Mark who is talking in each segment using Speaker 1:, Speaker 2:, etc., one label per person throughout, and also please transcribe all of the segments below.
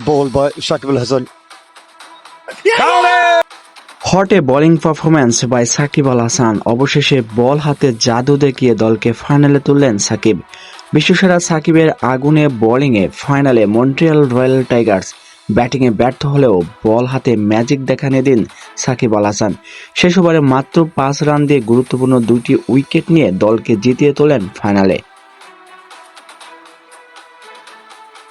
Speaker 1: Ball by Shakib Al
Speaker 2: হটে bowling performance by Shakib Al Hasan অবশেষে ball হাতে জাদু দেখিয়ে দলকে ফাইনালে তুললেন সাকিব। বিশ্বসেরা সাকিবের আগুনে বোলিংয়ে ফাইনালে মন্ট্রিয়াল রয়্যাল টাইগার্স ব্যাটিংয়ে ব্যর্থ হলেও বল হাতে ম্যাজিক দেখানে দিন সাকিব আল হাসান। শেষ ওভারে মাত্র পাঁচ রান দিয়ে গুরুত্বপূর্ণ দুটি উইকেট নিয়ে দলকে জিতিয়ে তোলেন ফাইনালে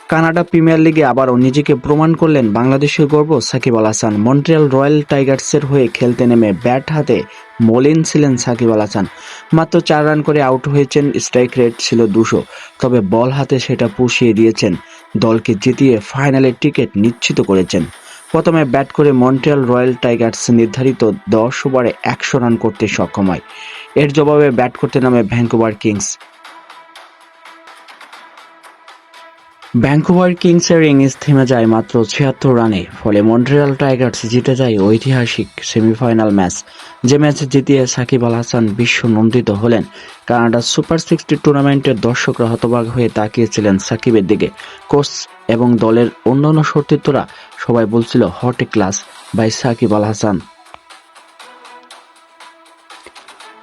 Speaker 2: কানাডা প্রিমিয়ার লিগে আবারও নিজেকে প্রমাণ করলেন বাংলাদেশের গর্ব সাকিব আল হাসান। মন্ট্রিয়াল রয়্যাল টাইগার্সের হয়ে খেলতে নেমে ব্যাট হাতে মলিন ছিলেন সাকিব আল হাসান। মাত্র চার রান করে আউট হয়েছেন, স্ট্রাইক রেট ছিল দুশো। তবে বল হাতে সেটা পুষিয়ে দিয়েছেন, দলকে জিতিয়ে ফাইনালের টিকিট নিশ্চিত করেছেন। প্রথমে ব্যাট করে মন্ট্রিয়াল রয়্যাল টাইগার্স নির্ধারিত দশ ওভারে একশো রান করতে সক্ষম হয়। এর জবাবে ব্যাট করতে নামে ভ্যাঙ্কুভার কিংস। ভ্যাঙ্কুভার কিংসের ইনিংস থেমে যায় মাত্র ছিয়াত্তর রানে, ফলে মন্ট্রিয়াল টাইগার্স জিতে যায় ঐতিহাসিক সেমিফাইনাল ম্যাচ, যে ম্যাচ জিতিয়ে সাকিব আল হাসান বিশ্ব নন্দিত হলেন। কানাডার সুপার সিক্সটি টুর্নামেন্টের দর্শকরা হতবাক হয়ে তাকিয়েছিলেন সাকিবের দিকে। কোচ এবং দলের অন্যান্য সতীর্থরা সবাই বলছিল, হটে ক্লাস বাই সাকিব আল হাসান।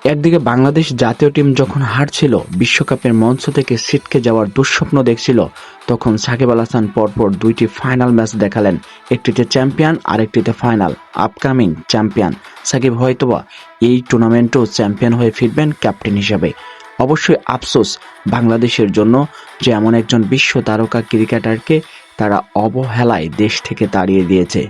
Speaker 2: একদিকে বাংলাদেশ জাতীয় টিম যখন হারছিল, বিশ্বকাপের মঞ্চ থেকে ছিটকে যাওয়ার দুঃস্বপ্ন দেখছিল, তখন সাকিব আল হাসান পরপর দুইটি ফাইনাল ম্যাচ দেখালেন। একটিতে চ্যাম্পিয়ন, আরেকটিতে ফাইনাল, আপকামিং চ্যাম্পিয়ন। সাকিব হয়তোবা এই টুর্নামেন্টেও চ্যাম্পিয়ন হয়ে ফিরবেন ক্যাপ্টেন হিসাবে। অবশ্যই আফসোস বাংলাদেশের জন্য যে এমন একজন বিশ্ব তারকা ক্রিকেটারকে তারা অবহেলায় দেশ থেকে তাড়িয়ে দিয়েছে।